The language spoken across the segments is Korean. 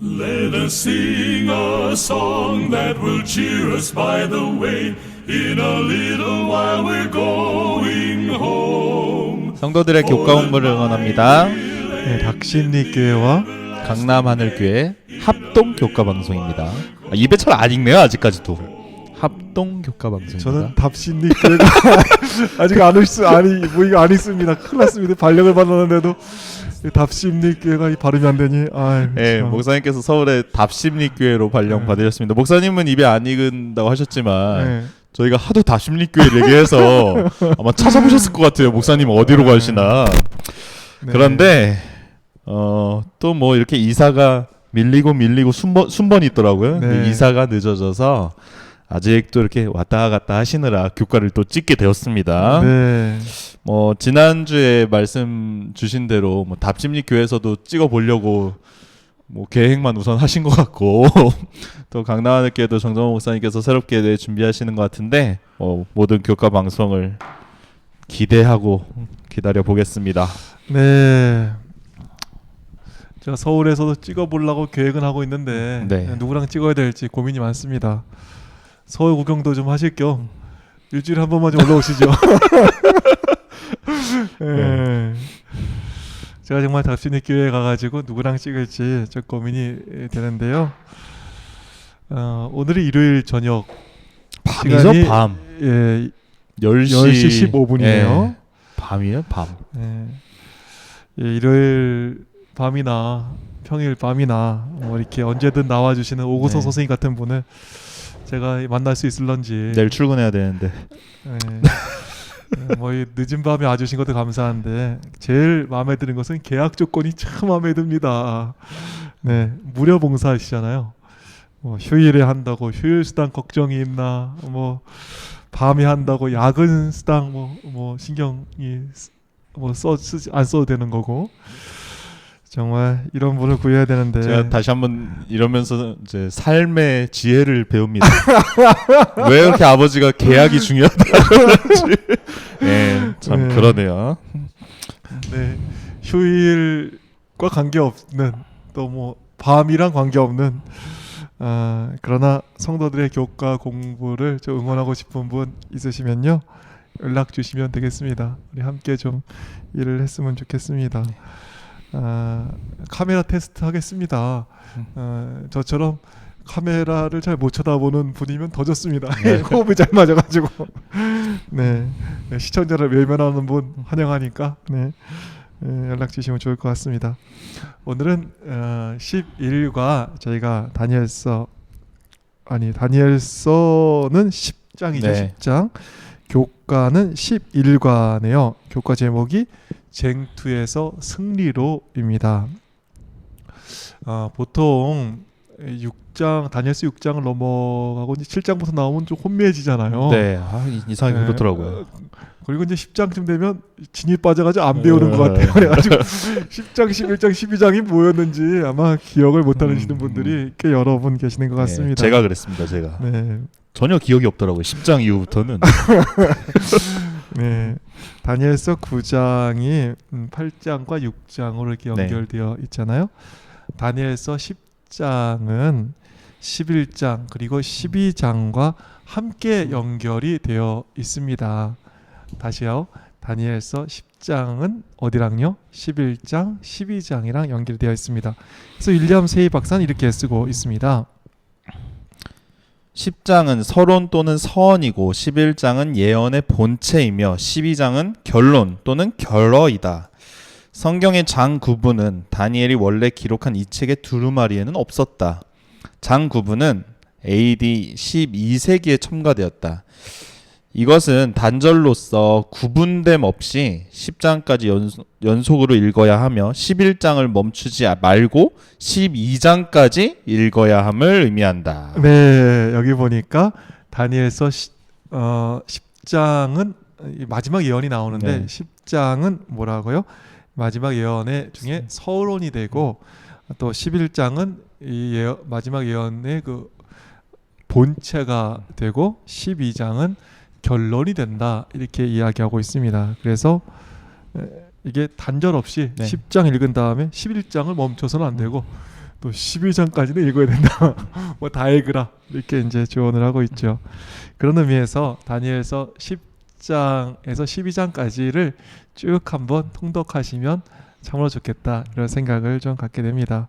Let us sing a song that will cheer us by the way. In a little while we're going home. 성도들의 교과 공부를 응원합니다. 네, 닥신리 교회와 강남 하늘교회 합동 교과 방송입니다. 아, 입에 잘안 읽네요 아직까지도. 합동 교과 방송입니다. 저는 답신리 교회가 아직 안 있, 아니 뭐 이거 안 있습니다. 큰일 났습니다. 발령을 받았는데도 이 답신리 교회가 이 발음이 안 되니 아, 예, 목사님께서 서울의 답심리교회로 발령 네. 받으셨습니다. 목사님은 입에 안 익은다고 하셨지만 네. 저희가 하도 답심리교회 얘기해서 아마 찾아보셨을 것 같아요. 목사님 어디로 네. 가시나. 네. 그런데 어, 또 뭐 이렇게 이사가 밀리고 밀리고 순번 순번이 있더라고요. 네. 이사가 늦어져서 아직도 이렇게 왔다 갔다 하시느라 교과를 또 찍게 되었습니다. 네. 뭐 지난주에 말씀 주신 대로 뭐 답심리 교회에서도 찍어 보려고 뭐 계획만 우선 하신 것 같고 또 강남하늘교회도 정정호 목사님께서 새롭게 네, 준비하시는 것 같은데 어, 모든 교과 방송을 기대하고 기다려 보겠습니다. 네. 제가 서울에서도 찍어 보려고 계획은 하고 있는데 네. 누구랑 찍어야 될지 고민이 많습니다. 서울 구경도 좀 하실 겸 일주일에 한 번만 좀 올라오시죠. 네. 제가 정말 답신의 교회에 가가지고 누구랑 찍을지 좀 고민이 되는데요. 어, 오늘이 일요일 저녁 밤이죠 시간이 밤 예, 10시, 10시 15분이네요. 예, 밤이에요 밤 예. 예, 일요일 밤이나 평일 밤이나 뭐 이렇게 언제든 나와주시는 오고서 네. 선생님 같은 분을 제가 만날 수 있을런지 내일 출근해야 되는데 예. 예, 뭐이 늦은 밤에 와주신 것도 감사한데 제일 마음에 드는 것은 계약 조건이 참 마음에 듭니다. 네 무료 봉사하시잖아요. 뭐 휴일에 한다고 휴일 수당 걱정이 있나 뭐 밤에 한다고 야근 수당 뭐 뭐 신경이 뭐 써 쓰지 안 써도 되는 거고 정말 이런 분을 구해야 되는데 제가 다시 한번 이러면서 이제 삶의 지혜를 배웁니다. 왜 이렇게 아버지가 계약이 그러는지. 예, 참 네. 그러네요. 네 휴일과 관계 없는 또 뭐 밤이랑 관계 없는 아 그러나 성도들의 교과 공부를 좀 응원하고 싶은 분 있으시면요 연락 주시면 되겠습니다. 우리 함께 좀 일을 했으면 좋겠습니다. 아 카메라 테스트 하겠습니다. 아, 저처럼 카메라를 잘 못 쳐다보는 분이면 더 좋습니다. 네. 호흡이 잘 맞아가지고 네, 네, 시청자를 외면하는 분 환영하니까 네, 네, 연락 주시면 좋을 것 같습니다. 오늘은 어, 11과 저희가 다니엘서 아니 다니엘서는 10장이죠 네. 10장 교과는 11과네요. 교과 제목이 쟁투에서 승리로입니다. 아, 보통 6장 다니엘서 6장을 넘어가고 이제 7장부터 나오면 좀 혼미해지잖아요. 네, 아, 이- 이상하게 네. 그렇더라고요. 그리고 이제 10장쯤 되면 진이 빠져가지고 안 배우는 것 네. 같아요. 그래가지고 10장, 11장, 12장이 뭐였는지 아마 기억을 못 하시는 음. 분들이 꽤 여러 분 계시는 것 네, 같습니다. 제가 그랬습니다. 제가 네, 전혀 기억이 없더라고요. 10장 이후부터는. 네. 다니엘서 9장이 8장과 6장으로 이렇게 네. 연결되어 있잖아요. 다니엘서 10장은 11장 그리고 12장과 함께 연결이 되어 있습니다. 다시요. 다니엘서 10장은 어디랑요? 11장, 12장이랑 연결되어 있습니다. 그래서 윌리엄 세이 박사는 이렇게 쓰고 있습니다. 10장은 서론 또는 서언이고 11장은 예언의 본체이며 12장은 결론 또는 결어이다. 성경의 장 구분은 다니엘이 원래 기록한 이 책의 두루마리에는 없었다. 장 구분은 AD 12세기에 첨가되었다. 이것은 단절로서 구분됨 없이 10장까지 연속, 연속 으로 읽어야 하며 11장을 멈추지 말고 12장까지 읽어야 함을 의미한다. 네, 여기 보니까 다니엘서 시, 어, 10장은 마지막 예언이 나오는데 네. 10장은 뭐라고요? 마지막 예언의 중에 서론이 되고 또 11장은 이 예언, 마지막 예언의 그 본체가 되고 12장은 결론이 된다 이렇게 이야기하고 있습니다. 그래서 에, 이게 단절 없이 네. 10장 읽은 다음에 11장을 멈춰서는 안 되고 또 12장까지는 읽어야 된다. 뭐 다 읽으라. 이렇게 이제 조언을 하고 있죠. 그런 의미에서 다니엘서 10장에서 12장까지를 쭉 한번 통독하시면 참으로 좋겠다. 이런 생각을 좀 갖게 됩니다.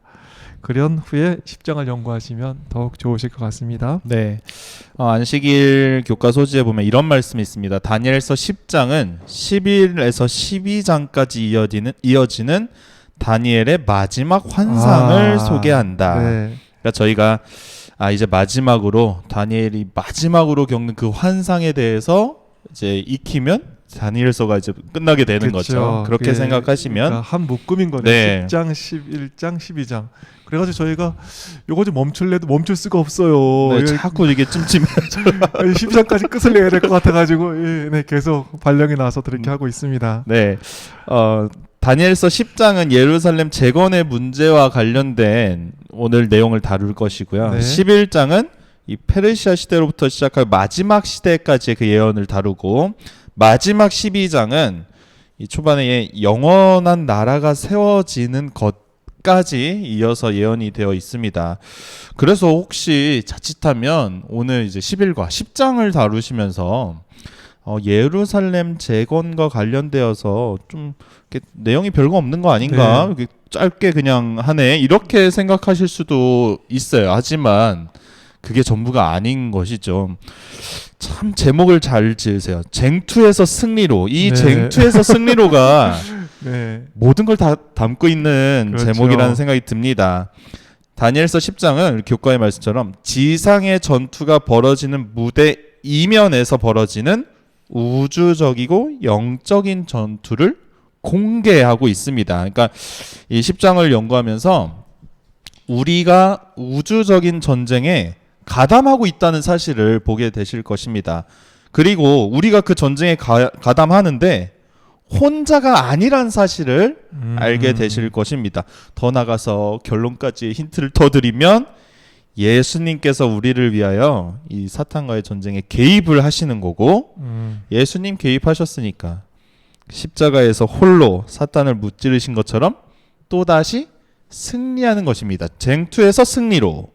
그런 후에 10장을 연구하시면 더욱 좋으실 것 같습니다. 네. 어, 안식일 교과 소지에 보면 이런 말씀이 있습니다. 다니엘서 10장은 11에서 12장까지 이어지는 이어지는 다니엘의 마지막 환상을 아, 소개한다. 네. 그러니까 저희가 아 이제 마지막으로 다니엘이 마지막으로 겪는 그 환상에 대해서 이제 익히면 다니엘서가 이제 끝나게 되는 그쵸. 거죠. 그렇게 생각하시면 그러니까 한 묶음인 거네요. 네. 10장, 11장, 12장. 그래가지고 저희가 요거 좀 멈출래도 멈출 수가 없어요. 네, 예, 자꾸 이게 찜찜해. 10장까지 끝을 내야 될 것 같아가지고 예, 네, 계속 발령이 나서 그렇게 하고 있습니다. 네. 어, 다니엘서 10장은 예루살렘 재건의 문제와 관련된 오늘 내용을 다룰 것이고요. 네. 11장은 이 페르시아 시대로부터 시작할 마지막 시대까지의 그 예언을 다루고 마지막 12장은 이 초반에 영원한 나라가 세워지는 것 까지 이어서 예언이 되어 있습니다. 그래서 혹시 자칫하면 오늘 이제 11과 10장을 다루시면서 어, 예루살렘 재건과 관련되어서 좀 이렇게 내용이 별거 없는 거 아닌가? 네. 이렇게 짧게 그냥 하네 이렇게 생각하실 수도 있어요. 하지만 그게 전부가 아닌 것이죠. 참 제목을 잘 지으세요. 쟁투에서 승리로 이 네. 쟁투에서 승리로가 네. 모든 걸 다 담고 있는 그렇죠. 제목이라는 생각이 듭니다. 다니엘서 10장은 교과의 말씀처럼 지상의 전투가 벌어지는 무대 이면에서 벌어지는 우주적이고 영적인 전투를 공개하고 있습니다. 그러니까 이 10장을 연구하면서 우리가 우주적인 전쟁에 가담하고 있다는 사실을 보게 되실 것입니다. 그리고 우리가 그 전쟁에 가, 가담하는데 혼자가 아니란 사실을 음. 알게 되실 것입니다. 더 나가서 결론까지 힌트를 더 드리면 예수님께서 우리를 위하여 이 사탄과의 전쟁에 개입을 하시는 거고 음. 예수님 개입하셨으니까 십자가에서 홀로 사탄을 무찌르신 것처럼 또다시 승리하는 것입니다. 쟁투에서 승리로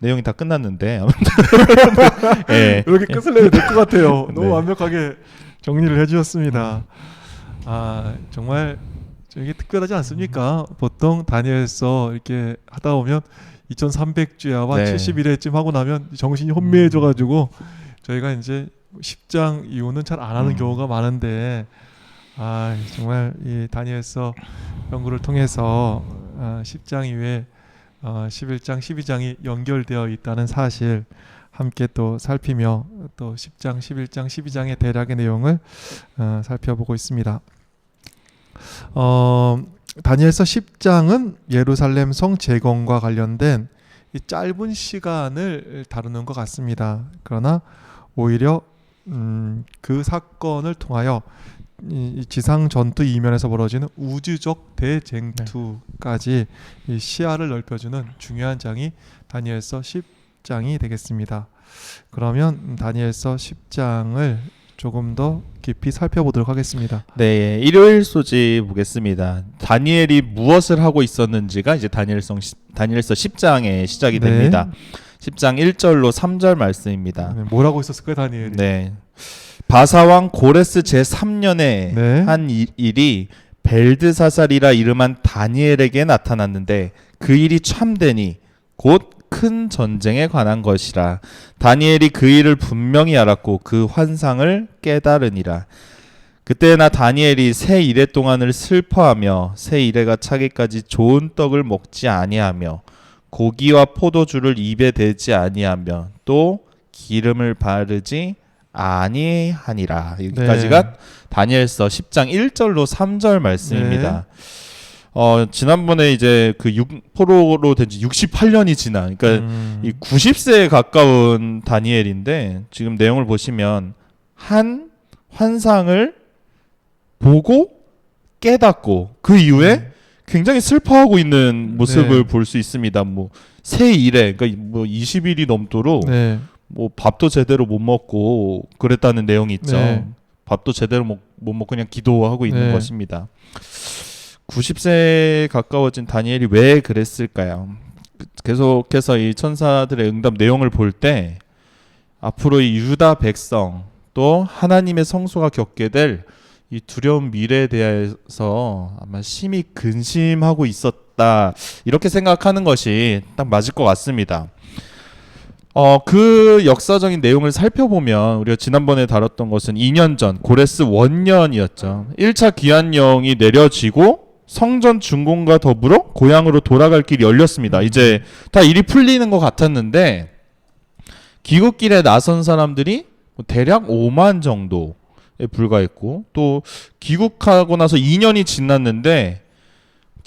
내용이 다 끝났는데 예. 이렇게 끝을 내야 될것 같아요. 너무 네. 완벽하게 정리를 해주셨습니다. 아 정말 이게 특별하지 않습니까? 보통 다니엘서 이렇게 하다 보면 2,300주야와 네. 71회쯤 하고 나면 정신이 혼미해져가지고 저희가 이제 10장 이후는 잘 안 하는 음. 경우가 많은데 아 정말 이 다니엘서 연구를 통해서 아, 10장 이후에 어, 11장, 12장이 연결되어 있다는 사실 함께 또 살피며 또 10장, 11장, 12장의 대략의 내용을 어, 살펴보고 있습니다. 어, 다니엘서 10장은 예루살렘 성 재건과 관련된 이 짧은 시간을 다루는 것 같습니다. 그러나 오히려 음, 그 사건을 통하여 지상 전투 이면에서 벌어지는 우주적 대쟁투까지 이 시야를 넓혀주는 중요한 장이 다니엘서 10장이 되겠습니다. 그러면 음, 다니엘서 10장을 조금 더 깊이 살펴보도록 하겠습니다. 네, 일요일 소지 보겠습니다. 다니엘이 무엇을 하고 있었는지가 이제 다니엘성 다니엘서 10장에 시작이 네. 됩니다. 10장 1절로 3절 말씀입니다. 네, 뭘 하고 있었을까요, 다니엘이? 네. 바사왕 고레스 제 3년에 네. 한 일- 일이 벨드사살이라 이름한 다니엘에게 나타났는데 그 일이 참되니 곧 큰 전쟁에 관한 것이라 다니엘이 그 일을 분명히 알았고 그 환상을 깨달으니라 그때나 다니엘이 새 이래 동안을 슬퍼하며 새 이래가 차기까지 좋은 떡을 먹지 아니하며 고기와 포도주를 입에 대지 아니하며 또 기름을 바르지 아니하니라 여기까지가 네. 다니엘서 10장 1절로 3절 말씀입니다. 어 지난번에 이제 그 6%로 된 지 68년이 지나 그러니까 음, 이 90세에 가까운 다니엘인데 지금 내용을 보시면 한 환상을 보고 깨닫고 그 이후에 네. 굉장히 슬퍼하고 있는 모습을 네. 볼수 있습니다. 뭐 새 일에 그러니까 뭐 20일이 넘도록 네. 뭐 밥도 제대로 못 먹고 그랬다는 내용이 있죠. 네. 밥도 제대로 못, 못 먹고 그냥 기도하고 있는 네. 것입니다. 90세에 가까워진 다니엘이 왜 그랬을까요? 그- 계속해서 이 천사들의 응답 내용을 볼 때 앞으로 이 유다 백성 또 하나님의 성소가 겪게 될 이 두려운 미래에 대해서 아마 심히 근심하고 있었다 이렇게 생각하는 것이 딱 맞을 것 같습니다. 어, 그 역사적인 내용을 살펴보면 우리가 지난번에 다뤘던 것은 2년 전 고레스 원년이었죠. 1차 기한령이 내려지고 성전 준공과 더불어 고향으로 돌아갈 길이 열렸습니다. 이제 다 일이 풀리는 것 같았는데 귀국길에 나선 사람들이 뭐 대략 5만 정도에 불과했고 또 귀국하고 나서 2년이 지났는데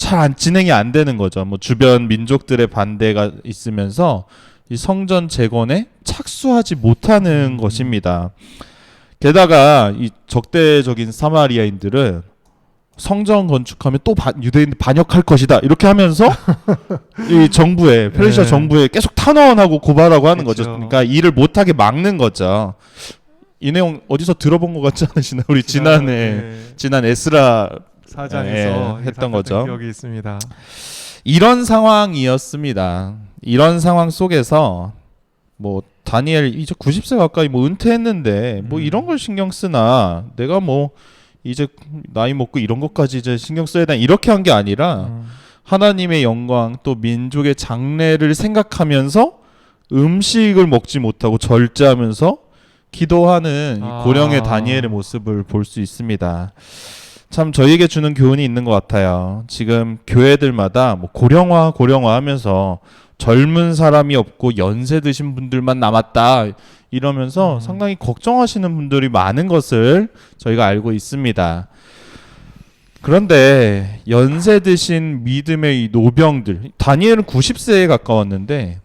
잘 안 진행이 안 되는 거죠. 뭐 주변 민족들의 반대가 있으면서 이 성전 재건에 착수하지 못하는 것입니다. 게다가 이 적대적인 사마리아인들은 성전 건축하면 또 반- 유대인 반역할 것이다 이렇게 하면서 이 정부에 페르시아 네. 정부에 계속 탄원하고 고발하고 하는 거죠. 그렇죠. 그러니까 일을 못하게 막는 거죠. 이 내용 어디서 들어본 것 같지 않으시나요? 우리 지난해 네, 지난 에스라 사장에서 예, 했던 거죠. 기억이 있습니다. 이런 상황이었습니다. 이런 상황 속에서 뭐 다니엘 이제 90세 가까이 뭐 은퇴했는데 뭐 음. 이런 걸 신경 쓰나 내가 뭐 이제 나이 먹고 이런 것까지 이제 신경 써야 되나 이렇게 한 게 아니라 음. 하나님의 영광 또 민족의 장래를 생각하면서 음식을 먹지 못하고 절제하면서 기도하는 이 아. 고령의 다니엘의 모습을 볼 수 있습니다. 참 저희에게 주는 교훈이 있는 것 같아요. 지금 교회들마다 뭐 고령화 고령화 하면서 젊은 사람이 없고 연세 드신 분들만 남았다 이러면서 음. 상당히 걱정하시는 분들이 많은 것을 저희가 알고 있습니다. 그런데 연세 드신 믿음의 이 노병들 다니엘은 90세에 가까웠는데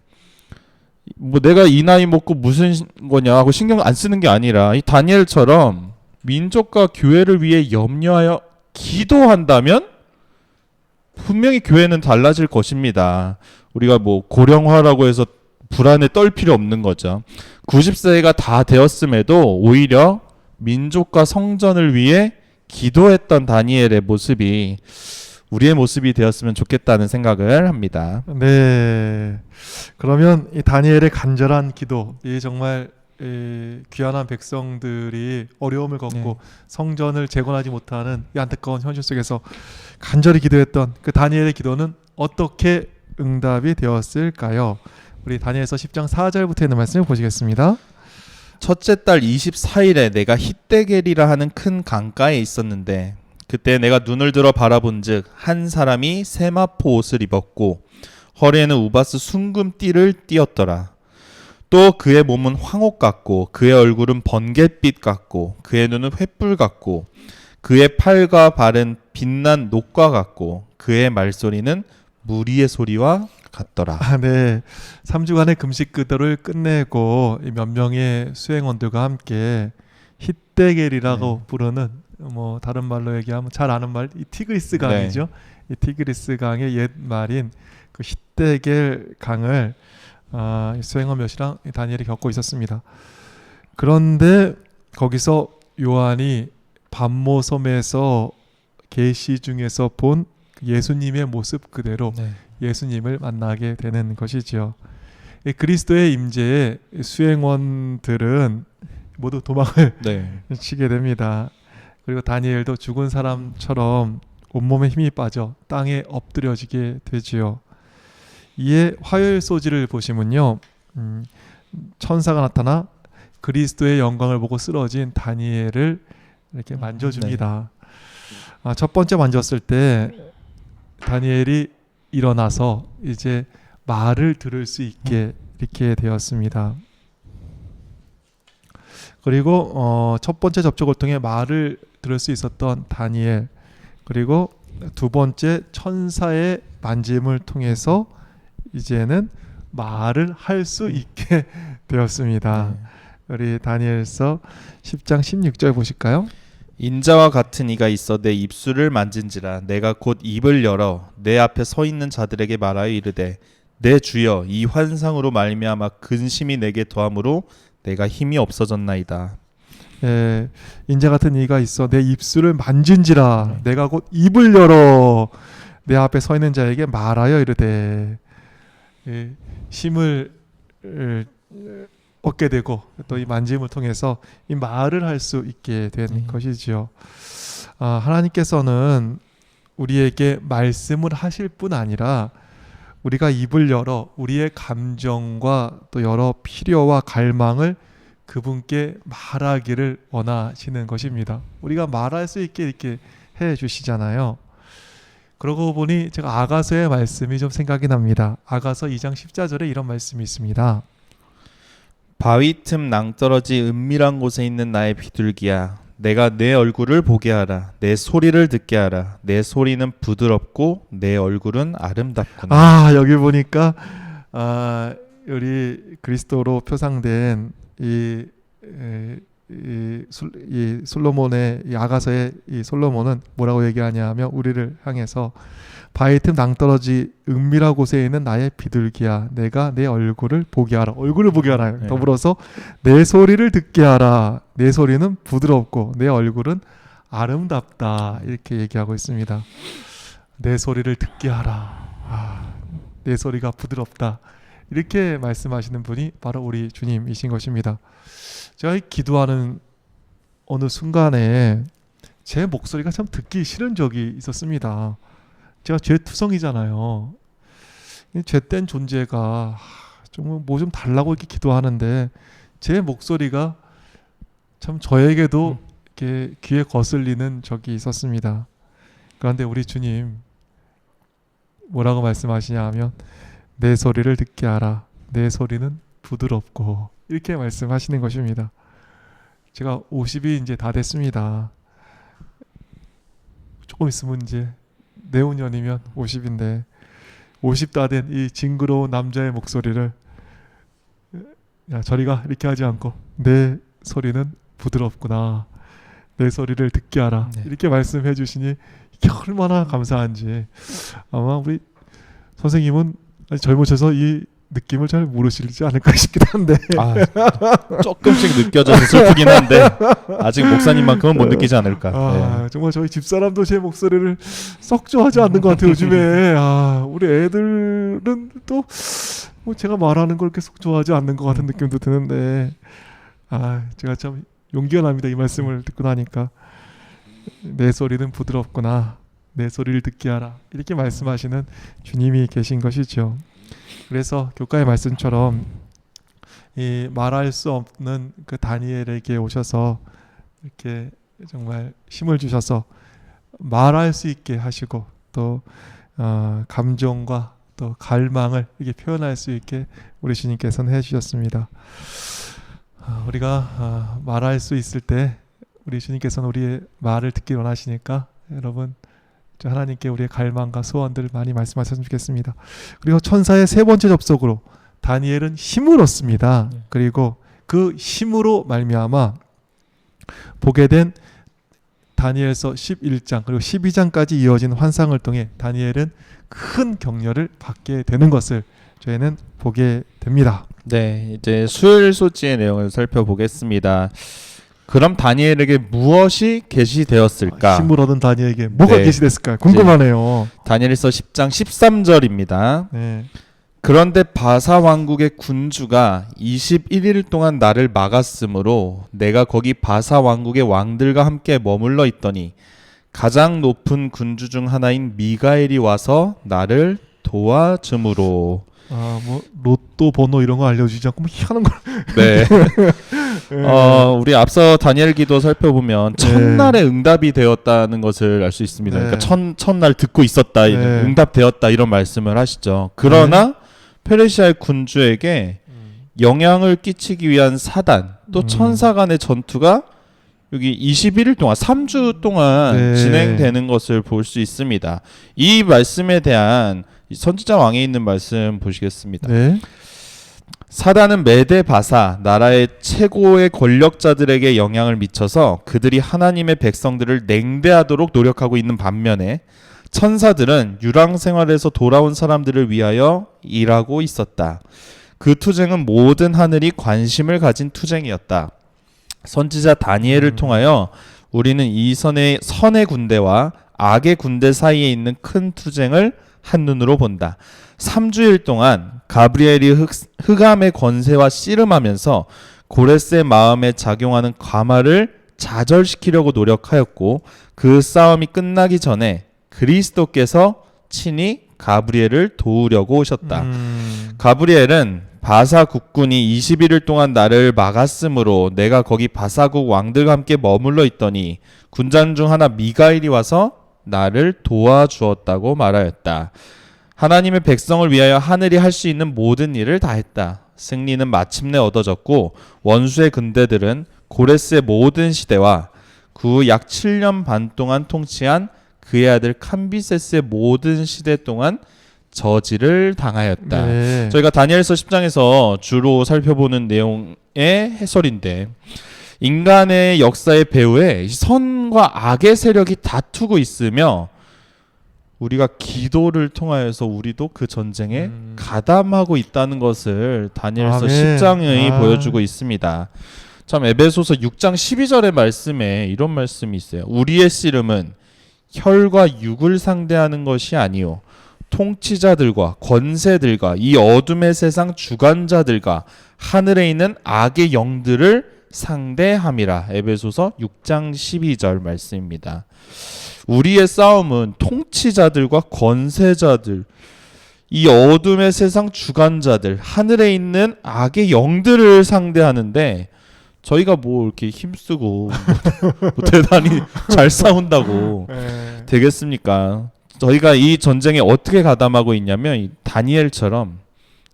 뭐 내가 이 나이 먹고 무슨 시- 거냐 하고 신경 안 쓰는 게 아니라 이 다니엘처럼 민족과 교회를 위해 염려하여 기도한다면 분명히 교회는 달라질 것입니다. 우리가 뭐 고령화라고 해서 불안에 떨 필요 없는 거죠. 90세가 다 되었음에도 오히려 민족과 성전을 위해 기도했던 다니엘의 모습이 우리의 모습이 되었으면 좋겠다는 생각을 합니다. 네. 그러면 이 다니엘의 간절한 기도, 이 정말 이 귀한한 백성들이 어려움을 겪고 네. 성전을 재건하지 못하는 이 안타까운 현실 속에서 간절히 기도했던 그 다니엘의 기도는 어떻게 응답이 되었을까요? 우리 다니엘서 10장 4절부터 있는 말씀을 보시겠습니다. 첫째 달 24일에 내가 히데겔이라 하는 큰 강가에 있었는데 그때 내가 눈을 들어 바라본즉 한 사람이 세마포 옷을 입었고 허리에는 우바스 순금띠를 띠었더라. 또 그의 몸은 황옥 같고 그의 얼굴은 번갯빛 같고 그의 눈은 횃불 같고 그의 팔과 발은 빛난 녹과 같고 그의 말소리는 무리의 소리와 같더라. 아, 네. 3주간의 금식 기도를 끝내고 이몇 명의 수행원들과 함께 히데겔이라고 부르는 뭐 다른 말로 얘기하면 잘 아는 말 이 티그리스 강이죠. 이 티그리스 강의 옛 말인 그 히데겔 강을 아, 이 수행원 몇이랑 이 다니엘이 겪고 있었습니다. 그런데 거기서 요한이 반모섬에서 계시 중에서 본 예수님의 모습 그대로 네. 예수님을 만나게 되는 것이지요. 이 그리스도의 임재에 수행원들은 모두 도망을 네. 치게 됩니다. 그리고 다니엘도 죽은 사람처럼 온몸에 힘이 빠져 땅에 엎드려지게 되지요. 이에 화요일 소지를 보시면요. 음, 천사가 나타나 그리스도의 영광을 보고 쓰러진 다니엘을 이렇게 만져줍니다. 아, 첫 번째 만졌을 때 다니엘이 일어나서 이제 말을 들을 수 있게 이렇게 되었습니다. 그리고 어, 첫 번째 접촉을 통해 말을 들을 수 있었던 다니엘 그리고 두 번째 천사의 만짐을 통해서 이제는 말을 할 수 있게 되었습니다. 네. 우리 다니엘서 10장 16절 보실까요? 인자와 같은 이가 있어 내 입술을 만진지라 내가 곧 입을 열어 내 앞에 서 있는 자들에게 말하여 이르되 내 주여 이 환상으로 말미암아 근심이 내게 더함으로 내가 힘이 없어졌나이다. 예, 인자 같은 이가 있어 내 입술을 만진지라 네. 내가 곧 입을 열어 내 앞에 서 있는 자에게 말하여 이르되 예, 힘을 을, 얻게 되고 또 이 만짐을 통해서 이 말을 할 수 있게 된 네. 것이지요. 아, 하나님께서는 우리에게 말씀을 하실 뿐 아니라 우리가 입을 열어 우리의 감정과 또 여러 필요와 갈망을 그분께 말하기를 원하시는 것입니다. 우리가 말할 수 있게 이렇게 해 주시잖아요. 그러고 보니 제가 아가서의 말씀이 좀 생각이 납니다. 아가서 2장 14절에 이런 말씀이 있습니다. 바위 틈 낭떠러지 은밀한 곳에 있는 나의 비둘기야. 내가 내 얼굴을 보게 하라. 내 소리를 듣게 하라. 내 소리는 부드럽고 내 얼굴은 아름답구나. 아 여기 보니까 아 우리 그리스도로 표상된 이, 에, 이, 솔, 이 솔로몬의 이 아가서의 이 솔로몬은 뭐라고 얘기하냐면 우리를 향해서 바위 틈 낭떠러지 은밀한 곳에 있는 나의 비둘기야. 내가 내 얼굴을 보게 하라. 얼굴을 보게 하라. 네. 더불어서 내 소리를 듣게 하라. 내 소리는 부드럽고 내 얼굴은 아름답다. 이렇게 얘기하고 있습니다. 내 소리를 듣게 하라. 아, 내 소리가 부드럽다. 이렇게 말씀하시는 분이 바로 우리 주님이신 것입니다. 제가 이 기도하는 어느 순간에 제 목소리가 참 듣기 싫은 적이 있었습니다 제가 죄투성이잖아요 이 죄된 존재가 좀뭐 좀 달라고 이렇게 기도하는데 제 목소리가 참 저에게도 이렇게 귀에 거슬리는 적이 있었습니다. 그런데 우리 주님 뭐라고 말씀하시냐 하면 내 소리를 듣게 하라. 내 소리는 부드럽고 이렇게 말씀하시는 것입니다. 제가 50이 이제 다 됐습니다. 조금 있으면 이제 내후년이면 50인데 50 다 된 이 징그러운 남자의 목소리를 야 저리가 이렇게 하지 않고 내 소리는 부드럽구나. 내 소리를 듣게 하라. 네. 이렇게 말씀해 주시니 이게 얼마나 감사한지. 아마 우리 선생님은 젊으셔서 이 느낌을 잘 모르시지 않을까 싶기도 한데. 아, 조금씩 느껴져서 슬프긴 한데 아직 목사님만큼은 못 느끼지 않을까. 아 네. 정말 저희 집 사람도 제 목소리를 썩 좋아하지 않는 것 같아요 요즘에. 아 우리 애들은 또 뭐 제가 말하는 걸썩 좋아하지 않는 것 같은 느낌도 드는데. 아 제가 참 용기가 납니다 이 말씀을 듣고 나니까. 내 소리는 부드럽구나. 내 소리를 듣게 하라. 이렇게 말씀하시는 주님이 계신 것이죠 그래서 교과의 말씀처럼 이 말할 수 없는 그 다니엘에게 오셔서 이렇게 정말 힘을 주셔서 말할 수 있게 하시고 또 어, 감정과 또 갈망을 이렇게 표현할 수 있게 우리 주님께서는 해주셨습니다. 아, 우리가 아, 말할 수 있을 때 우리 주님께서는 우리의 말을 듣기 원하시니까 여러분 저 하나님께 우리의 갈망과 소원들을 많이 말씀하셨으면 좋겠습니다. 그리고 천사의 세 번째 접속으로 다니엘은 힘을 얻습니다. 네. 그리고 그 힘으로 말미암아 보게 된 다니엘서 11장 그리고 12장까지 이어진 환상을 통해 다니엘은 큰 격려를 받게 되는 것을 저희는 보게 됩니다. 네, 이제 수요일 소지의 내용을 살펴보겠습니다. 그럼 다니엘에게 무엇이 계시되었을까? 힘을 얻은 다니엘에게 뭐가 네. 계시됐을까요? 궁금하네요. 다니엘서 10장 13절입니다. 네. 그런데 바사 왕국의 군주가 21일 동안 나를 막았으므로 내가 거기 바사 왕국의 왕들과 함께 머물러 있더니 가장 높은 군주 중 하나인 미가엘이 와서 나를 도와줌으로 아, 뭐 로또 번호 이런 거 알려주지 않고 뭐 희한한 걸. 네. 네. 어, 우리 앞서 다니엘 기도 살펴보면 네. 첫날에 응답이 되었다는 것을 알 수 있습니다. 네. 그러니까 첫, 첫날 듣고 있었다, 네. 응답되었다 이런 말씀을 하시죠. 그러나 페르시아의 군주에게 영향을 끼치기 위한 사단 또 음. 천사 간의 전투가 여기 21일 동안 3주 동안 네. 진행되는 것을 볼 수 있습니다. 이 말씀에 대한 이 선지자 왕에 있는 말씀 보시겠습니다. 네. 사단은 메데 바사 나라의 최고의 권력자들에게 영향을 미쳐서 그들이 하나님의 백성들을 냉대하도록 노력하고 있는 반면에 천사들은 유랑 생활에서 돌아온 사람들을 위하여 일하고 있었다. 그 투쟁은 모든 하늘이 관심을 가진 투쟁이었다. 선지자 다니엘을 음. 통하여 우리는 이 선의 선의 군대와 악의 군대 사이에 있는 큰 투쟁을 한눈으로 본다. 3주일 동안 가브리엘이 흑, 흑암의 권세와 씨름하면서 고레스의 마음에 작용하는 과마를 좌절시키려고 노력하였고 그 싸움이 끝나기 전에 그리스도께서 친히 가브리엘을 도우려고 오셨다. 음, 가브리엘은 바사 국군이 21일 동안 나를 막았으므로 내가 거기 바사국 왕들과 함께 머물러 있더니 군장 중 하나 미가일이 와서 나를 도와주었다고 말하였다. 하나님의 백성을 위하여 하늘이 할 수 있는 모든 일을 다 했다. 승리는 마침내 얻어졌고 원수의 군대들은 고레스의 모든 시대와 그 후 약 7년 반 동안 통치한 그의 아들 캄비세스의 모든 시대 동안 저지를 당하였다. 네. 저희가 다니엘서 10장에서 주로 살펴보는 내용의 해설인데 인간의 역사의 배후에 이 선과 악의 세력이 다투고 있으며 우리가 기도를 통하여서 우리도 그 전쟁에 음. 가담하고 있다는 것을 다니엘서 아멘. 10장이 아. 보여주고 있습니다. 참 에베소서 6장 12절의 말씀에 이런 말씀이 있어요. 우리의 씨름은 혈과 육을 상대하는 것이 아니요 통치자들과 권세들과 이 어둠의 세상 주관자들과 하늘에 있는 악의 영들을 상대함이라. 에베소서 6장 12절 말씀입니다. 우리의 싸움은 통치자들과 권세자들, 이 어둠의 세상 주관자들, 하늘에 있는 악의 영들을 상대하는데 저희가 뭐 이렇게 힘쓰고 뭐 대단히 잘 싸운다고 네. 되겠습니까? 저희가 이 전쟁에 어떻게 가담하고 있냐면 이 다니엘처럼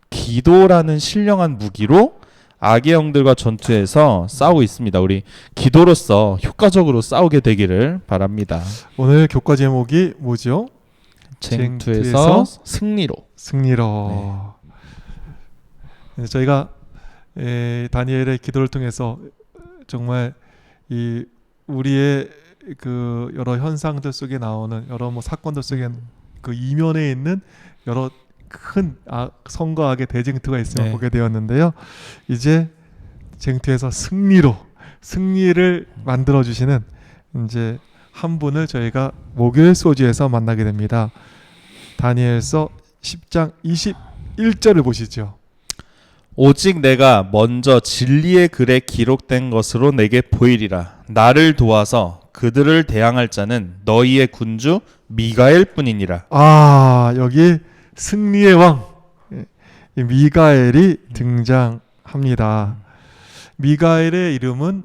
기도라는 신령한 무기로 악의 영들과 전투에서 싸우고 있습니다. 우리 기도로서 효과적으로 싸우게 되기를 바랍니다. 오늘 교과 제목이 뭐죠? 쟁투에서 승리로. 승리로. 네, 저희가 에, 다니엘의 기도를 통해서 정말 이 우리의 그 여러 현상들 속에 나오는 여러 뭐 사건들 속에 그 이면에 있는 여러 큰 악, 선과 악의 대쟁투가 있음을 네. 보게 되었는데요. 이제 쟁투에서 승리로 승리를 만들어 주시는 이제 한 분을 저희가 목요일 소주에서 만나게 됩니다. 다니엘서 10장 21절을 보시죠. 오직 내가 먼저 진리의 글에 기록된 것으로 내게 보이리라. 나를 도와서 그들을 대항할 자는 너희의 군주 미가엘 뿐이니라. 아 여기 승리의 왕 예, 이 미가엘이 등장합니다. 미가엘의 이름은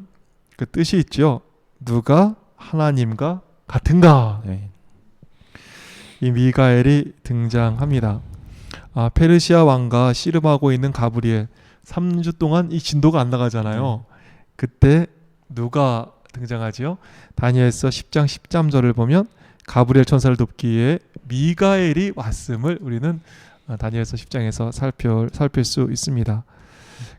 그 뜻이 있죠. 누가 하나님과 같은가? 네. 이 미가엘이 등장합니다. 아, 페르시아 왕과 씨름하고 있는 가브리엘 3주 동안 이 진도가 안 나가잖아요. 그때 누가 등장하지요? 다니엘서 10장 13절을 보면 가브리엘 천사를 돕기 위해 미가엘이 왔음을 우리는 아, 다니엘서 10장에서 살펴 살필 수 있습니다.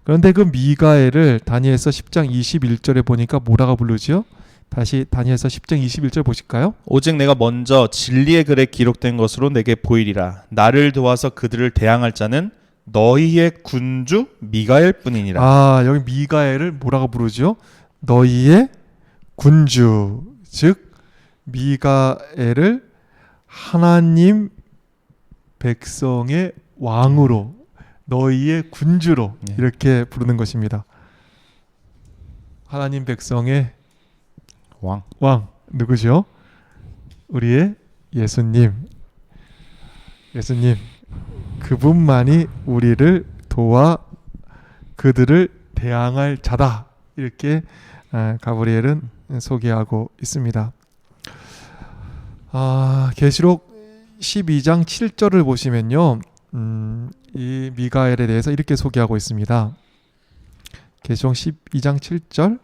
그런데 그 미가엘을 다니엘서 10장 21절에 보니까 뭐라고 부르지요? 다시 다니엘서 10장 21절 보실까요? 오직 내가 먼저 진리의 글에 기록된 것으로 내게 보이리라. 나를 도와서 그들을 대항할 자는 너희의 군주 미가엘 뿐이니라. 아 여기 미가엘을 뭐라고 부르죠? 너희의 군주 즉 미가엘을 하나님 백성의 왕으로 너희의 군주로 네. 이렇게 부르는 것입니다. 하나님 백성의 왕. 왕 누구죠? 우리의 예수님. 예수님 그분만이 우리를 도와 그들을 대항할 자다. 이렇게 아, 가브리엘은 소개하고 있습니다. 아, 계시록 12장 7절을 보시면요. 음, 이 미가엘에 대해서 이렇게 소개하고 있습니다. 계시록 12장 7절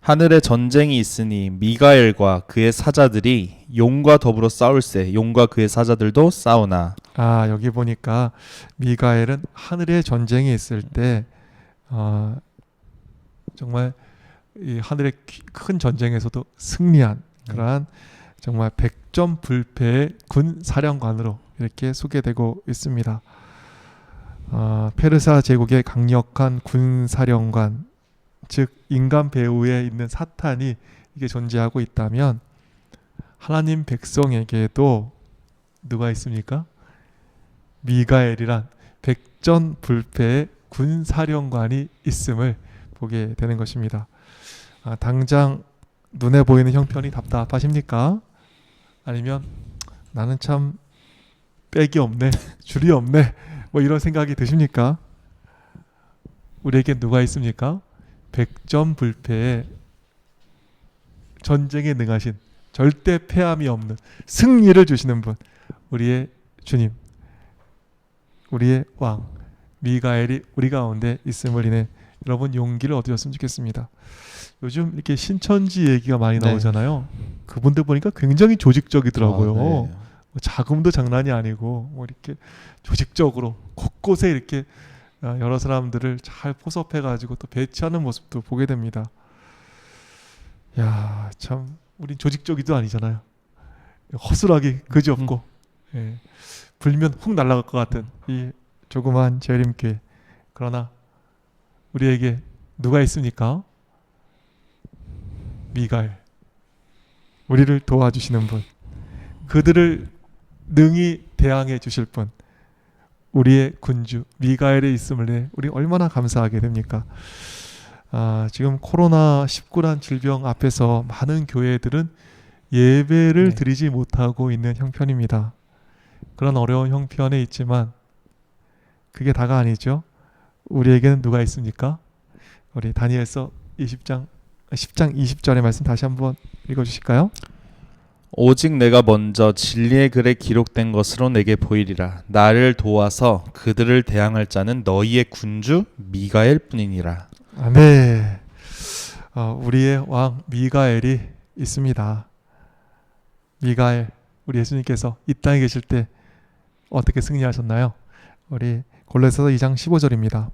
하늘에 전쟁이 있으니 미가엘과 그의 사자들이 용과 더불어 싸울세. 용과 그의 사자들도 싸우나. 아 여기 보니까 미가엘은 하늘에 전쟁이 있을 때 어, 정말 이 하늘의 귀- 큰 전쟁에서도 승리한 그러한 정말 백점 불패의 군 사령관으로 이렇게 소개되고 있습니다. 어, 페르사 제국의 강력한 군 사령관 즉 인간 배후에 있는 사탄이 이게 존재하고 있다면 하나님 백성에게도 누가 있습니까? 미가엘이란 백전불패의 군사령관이 있음을 보게 되는 것입니다. 아, 당장 눈에 보이는 형편이 답답하십니까? 아니면 나는 참 빽이 없네, 줄이 없네, 뭐 이런 생각이 드십니까? 우리에게 누가 있습니까? 백전불패의 전쟁에 능하신 절대 패함이 없는 승리를 주시는 분 우리의 주님 우리의 왕 미가엘이 우리 가운데 있음을 인해 여러분 용기를 얻으셨으면 좋겠습니다. 요즘 이렇게 신천지 얘기가 많이 네. 나오잖아요. 그분들 보니까 굉장히 조직적이더라고요. 아, 네. 뭐 자금도 장난이 아니고 뭐 이렇게 조직적으로 곳곳에 이렇게 어, 여러 사람들을 잘 포섭해 가지고 또 배치하는 모습도 보게 됩니다. 야, 참 우린 조직적이도 아니잖아요. 허술하기 그지없고 예, 불면 훅 날아갈 것 같은 이 조그만 재림교회. 그러나 우리에게 누가 있습니까? 미가엘. 우리를 도와주시는 분. 그들을 능히 대항해 주실 분. 우리의 군주 미가엘의 있음을 내 우리 얼마나 감사하게 됩니까? 아, 지금 코로나 19란 질병 앞에서 많은 교회들은 예배를 네. 드리지 못하고 있는 형편입니다. 그런 어려운 형편에 있지만 그게 다가 아니죠. 우리에게는 누가 있습니까? 우리 다니엘서 20장 10장 20절의 말씀 다시 한번 읽어 주실까요? 오직 내가 먼저 진리의 글에 기록된 것으로 내게 보이리라. 나를 도와서 그들을 대항할 자는 너희의 군주 미가엘 뿐이니라. 아, 네. 어, 우리의 왕 미가엘이 있습니다. 미가엘, 우리 예수님께서 이 땅에 계실 때 어떻게 승리하셨나요? 우리 골로새서 2장 15절입니다.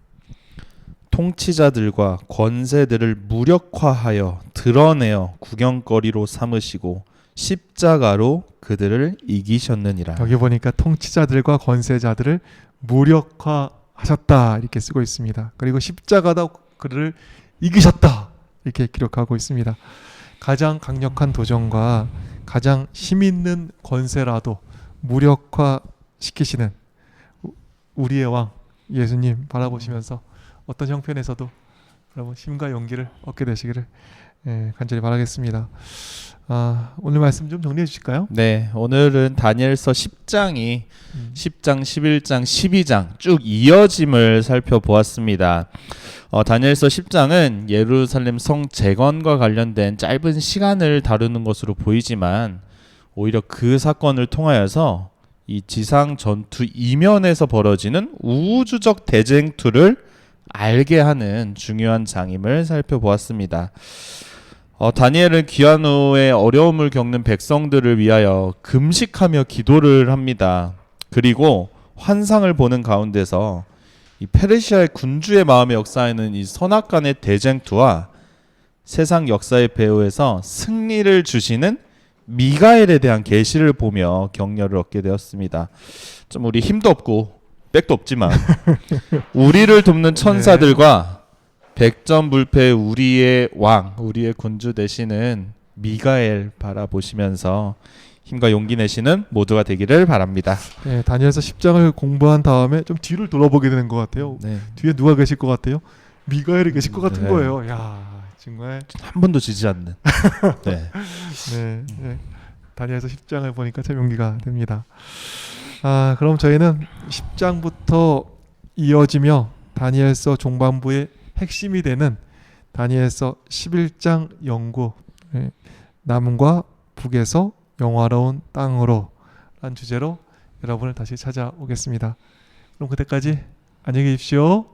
통치자들과 권세들을 무력화하여 드러내어 구경거리로 삼으시고 십자가로 그들을 이기셨느니라. 여기 보니까 통치자들과 권세자들을 무력화하셨다 이렇게 쓰고 있습니다. 그리고 십자가다 그를 이기셨다 이렇게 기록하고 있습니다. 가장 강력한 도전과 가장 힘 있는 권세라도 무력화 시키시는 우- 우리의 왕 예수님 바라보시면서 어떤 형편에서도 여러분 힘과 용기를 얻게 되시기를 예, 간절히 바라겠습니다. 아, 오늘 말씀 좀 정리해 주실까요? 네, 오늘은 다니엘서 10장이 음. 10장, 11장, 12장 쭉 이어짐을 살펴보았습니다. 어, 다니엘서 10장은 예루살렘 성 재건과 관련된 짧은 시간을 다루는 것으로 보이지만 오히려 그 사건을 통하여서 이 지상 전투 이면에서 벌어지는 우주적 대쟁투를 알게 하는 중요한 장임을 살펴보았습니다. 어, 다니엘은 귀환 후에 어려움을 겪는 백성들을 위하여 금식하며 기도를 합니다. 그리고 환상을 보는 가운데서 이 페르시아의 군주의 마음에 역사하는 이 선악간의 대쟁투와 세상 역사의 배후에서 승리를 주시는 미가엘에 대한 계시를 보며 격려를 얻게 되었습니다. 좀 우리 힘도 없고 백도 없지만 우리를 돕는 천사들과 백전 불패 우리의 왕, 우리의 군주 되시는 미가엘 바라보시면서 힘과 용기 내시는 모두가 되기를 바랍니다. 예, 다니엘서 10장을 공부한 다음에 좀 뒤를 돌아보게 되는 것 같아요. 네. 뒤에 누가 계실 것 같아요? 미가엘이 계실 것 같은 네. 거예요. 야, 정말 한 번도 지지 않는. 네. 네, 네. 다니엘서 10장을 보니까 참 용기가 됩니다. 아, 그럼 저희는 10장부터 이어지며 다니엘서 종반부의 핵심이 되는 다니엘서 11장 연구 예, 남과 북에서 영화로운 땅으로 란 주제로 여러분을 다시 찾아오겠습니다. 그럼 그때까지 안녕히 계십시오.